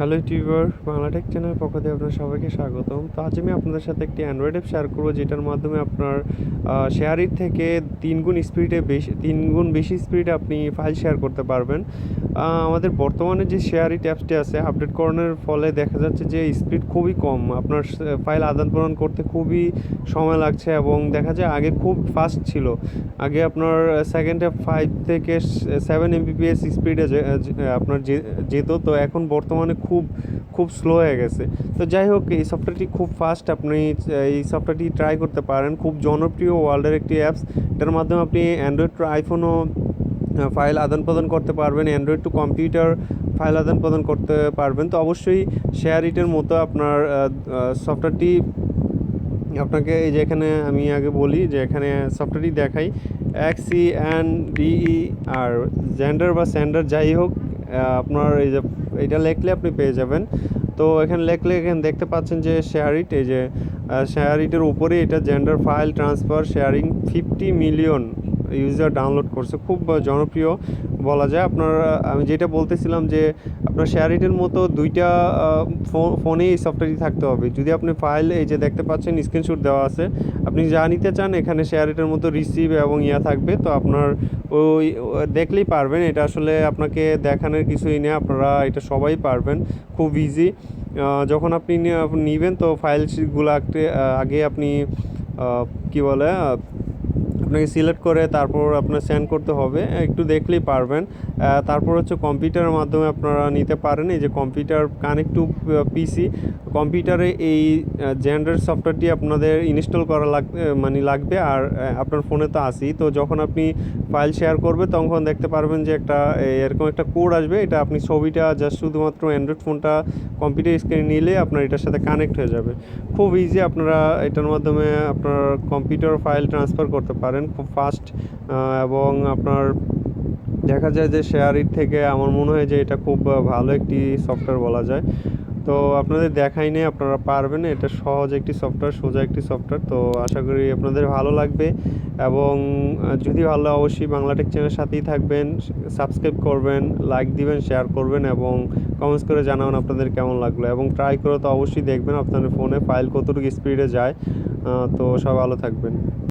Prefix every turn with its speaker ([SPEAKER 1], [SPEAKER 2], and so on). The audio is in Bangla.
[SPEAKER 1] Hello YouTuber Bangla tech channel পক্ষ থেকে আপনার সবাইকে স্বাগতম। তো আজ আমি আপনাদের সাথে একটি অ্যান্ড্রয়েড অ্যাপ শেয়ার করব, যেটার মাধ্যমে আপনার শেয়ারির থেকে তিন গুণ স্পিডে বেশি তিন গুণ বেশি স্পিডে আপনি ফাইল শেয়ার করতে পারবেন। আমাদের বর্তমানে যে শেয়ারিট অ্যাপসটি আছে আপডেট করানোর ফলে দেখা যাচ্ছে যে স্পিড খুবই কম। আপনার ফাইল আদান প্রদান করতে খুবই সময় লাগছে এবং দেখা যায় আগে খুব ফাস্ট ছিল। আগে আপনার সেকেন্ডে ফাইভ থেকে সেভেন এমবিপিএস স্পিডে আপনার যেত। তো এখন বর্তমানে খুব খুব স্লো হয়ে গেছে। তো যাই হোক, এই সফটওয়্যারটি খুব ফাস্ট আপনি, এই সফটওয়্যারটি ট্রাই করতে পারেন। খুব জনপ্রিয় ওয়ার্ল্ডের একটি অ্যাপস এটার মাধ্যমে আপনি অ্যান্ড্রয়েড টু আইফোনও ফাইল আদান প্রদান করতে পারবেন। অ্যান্ড্রয়েড টু কম্পিউটার ফাইল আদান প্রদান করতে পারবেন। তো অবশ্যই শেয়ার ইটের মতো আপনার সফটওয়্যারটি আপনাকে এই যে এখানে আমি আগে বলি যে এখানে সফটওয়্যারটি দেখাই। X C N D E R Xender বা স্যান্ডার যাই হোক আপনার এই যে, এটা লেখলে আপনি পেয়ে যাবেন। তো এখানে লেখলে এখানে দেখতে পাচ্ছেন যে শেয়ার ইট এই যে শেয়ার ইটের উপরে এটা Xender file transfer sharing fifty million user download করছে। খুব জনপ্রিয় বলা যায়। আপনার আমি যেটা বলতেছিলাম যে, আপনার শেয়ারিটের মতো দুইটা ফোনে এই সফটওয়্যারটি থাকতে হবে। যদি আপনি ফাইল এই যে দেখতে পাচ্ছেন স্ক্রিনশট দেওয়া আছে, আপনি যা নিতে চান, এখানে শেয়ারিটের মতো রিসিভ এবং ইয়া থাকবে। তো আপনার ওই, দেখলেই পারবেন। এটা আসলে আপনাকে দেখানোর কিছুই নেই। আপনারা এটা সবাই পারবেন। খুব ইজি যখন আপনি নেবেন তো ফাইলগুলো আগে আপনি কী বলে আপনাকে সিলেক্ট করে তারপর আপনার সেন্ড করতে হবে। একটু দেখলেই পারবেন। তারপর হচ্ছে কম্পিউটারের মাধ্যমে আপনারা নিতে পারেন। এই যে কম্পিউটার কানেক্ট টু পিসি কম্পিউটারে এই জেন্ডার সফটওয়্যারটি আপনাদের ইনস্টল করা লাগবে মানে লাগবে। আর আপনার ফোনে তো আসেই তো যখন আপনি ফাইল শেয়ার করবে, তখন দেখতে পারবেন যে একটা এরকম একটা কোড আসবে। এটা আপনি ছবিটা জাস্ট শুধুমাত্র অ্যান্ড্রয়েড ফোনটা কম্পিউটার স্ক্রিনে নিলে আপনার এটার সাথে কানেক্ট হয়ে যাবে। খুব ইজি আপনারা এটার মাধ্যমে আপনার কম্পিউটার ফাইল ট্রান্সফার করতে পারেন। খুব ফাস্ট এবং আপনার দেখা যায় যে শেয়ার ইট থেকে আমার মনে হয় যে এটা খুব ভালো একটি সফটওয়্যার বলা যায়। তো আপনাদের দেখাই নেই, আপনারা পারবেন, এটা সহজ একটি সফটওয়্যার সোজা একটি সফটওয়্যার তো আশা করি আপনাদের ভালো লাগবে। এবং যদি ভালো অবশ্যই বাংলা টেক চ্যানেলের সাথেই থাকবেন সাবস্ক্রাইব করবেন লাইক দিবেন শেয়ার করবেন, এবং কমেন্টস করে জানাবেন আপনাদের কেমন লাগল। এবং ট্রাই করে তো অবশ্যই দেখবেন আপনাদের ফোনে ফাইল কতটুকু স্পিডে যায়। তো সব ভালো থাকবেন।